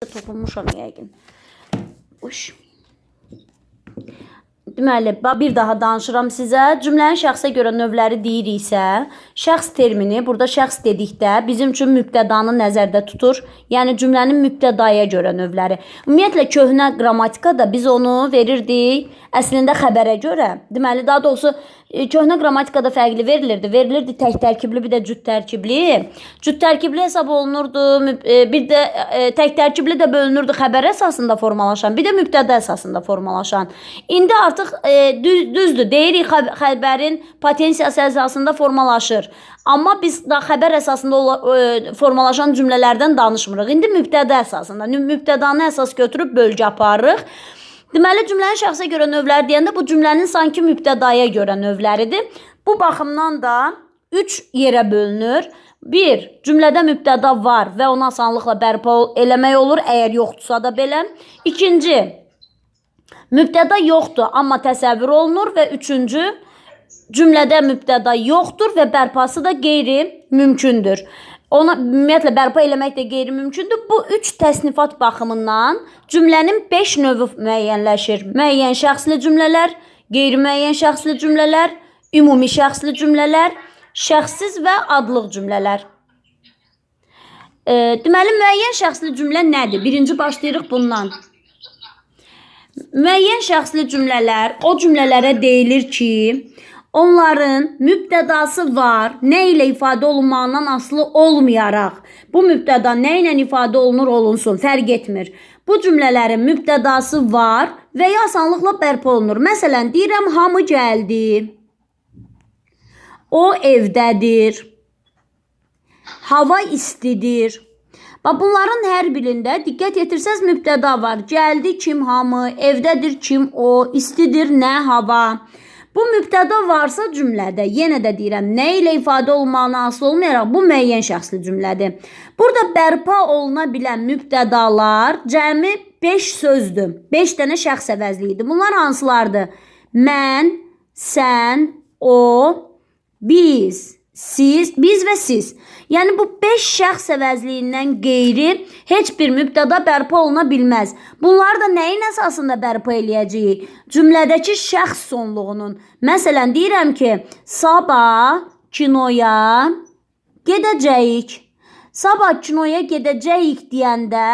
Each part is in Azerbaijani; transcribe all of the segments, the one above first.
Topunmuş onu yaygın. Uş. Deməli, bir daha danışıram sizə. Cümlənin şəxsə görə növləri deyiriksə, şəxs termini burada şəxs dedikdə bizim üçün mübtədanı nəzərdə tutur. Yəni cümlənin mübtədaya görə növləri. Ümumiyyətlə köhnə qrammatikada biz onu verirdik əslində xəbərə görə. Deməli, daha doğrusu e, köhnə qrammatikada fərqli verilirdi. Verilirdi tək tərkibli, bir də cüt tərkibli. Cüt tərkibli hesab olunurdu, e, bir də e, tək tərkibli də bölünürdü xəbər əsasında formalaşan, bir də mübtəda əsasında formalaşan. İndi artıq e, düz, düzdür, deyirik xəb- xəbərin potensiyası əsasında formalaşır. Amma biz da xəbər əsasında ola, e, formalaşan cümlələrdən danışmırıq. İndi mübtəda əsasında, mübtədanı əsas götürüb bölgü aparırıq. Deməli cümlənin şəxsə görə növləri deyəndə bu cümlənin sanki mübtədaya görə növləridir. Bu baxımdan da 3 yerə bölünür. 1. Cümlədə mübtəda var və onu asanlıqla bərpa eləmək olur, əgər yoxdursa da belə. İkinci, mübtəda yoxdur, amma təsəvvür olunur və üçüncü, cümlədə mübtəda yoxdur və bərpası da qeyri-mümkündür. Ona ümumiyyətlə bərpa eləmək də qeyri-mümkündür. Bu üç təsnifat baxımından cümlənin 5 növü müəyyənləşir. Müəyyən şəxsli cümlələr, qeyri-müəyyən şəxsli cümlələr, ümumi şəxsli cümlələr, şəxssiz və adlıq cümlələr. E, deməli müəyyən şəxsli cümlə nədir? Birinci başlayırıq bundan. Müəyyən şəxsli cümlələr o cümlələrə deyilir ki, onların mübtədası var, nə ilə ifadə olunmağından asılı olmayaraq, bu mübtəda nə ilə ifadə olunur olunsun, fərq etmir. Bu cümlələrin mübtədası var və ya asanlıqla bərpa olunur. Məsələn, deyirəm hamı gəldi. O evdədir. Hava istidir. Bax bunların hər birində diqqət yetirsəz mübtəda var. Gəldi kim hamı, evdədir kim o, istidir nə hava. Bu mübtəda varsa cümlədə, yenə də deyirəm, nə ilə ifadə olmağına asılı olmayaraq bu müəyyən şəxsli cümlədir. Burada bərpa oluna bilən mübtədalar cəmi 5 sözdür. 5 dənə şəxs əvəzliyidir. Bunlar hansılardır? Mən, sən, o, biz, siz, biz və siz. Yəni bu 5 şəxs əvəzliyindən qeyri heç bir mübtəda bərpa oluna bilməz. Bunları da nəyin əsasında bərpa eləyəcəyik? Cümlədəki şəxs sonluğunun. Məsələn, deyirəm ki, sabah kinoya gedəcəyik. Sabah kinoya gedəcəyik deyəndə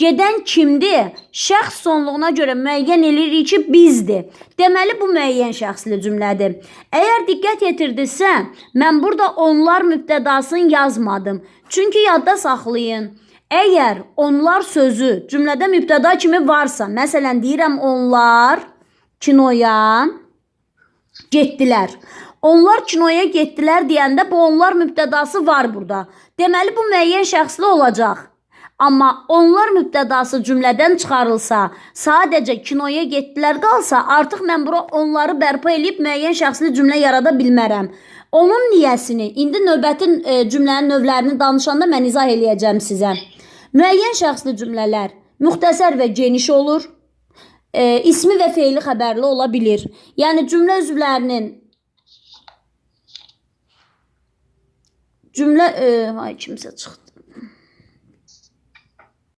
gedən kimdir? Şəxs sonluğuna görə müəyyən eləyirik ki, bizdir. Deməli bu müəyyən şəxsli cümlədir. Əgər diqqət yetirdinizsə, mən burada onlar mübtədasını yazmadım. Çünki yadda saxlayın. Əgər onlar sözü cümlədə mübtəda kimi varsa, məsələn deyirəm onlar kinoya getdilər. Onlar kinoya getdilər deyəndə bu onlar mübtədası var burada. Deməli bu müəyyən şəxsli olacaq. Amma onlar mübtədası cümlədən çıxarılsa, sadəcə kinoya getdilər qalsa, artıq mən bura onları bərpa eləyib müəyyən şəxsli cümlə yarada bilmərəm. Onun niyəsini indi növbətin e, cümlənin növlərini danışanda mən izah eləyəcəm sizə. Müəyyən şəxsli cümlələr müxtəsər və geniş olur. E, ismi və feili xəbərli ola bilir. Yəni cümlə üzvlərinin cümlə e, ay kimsə çıxdı.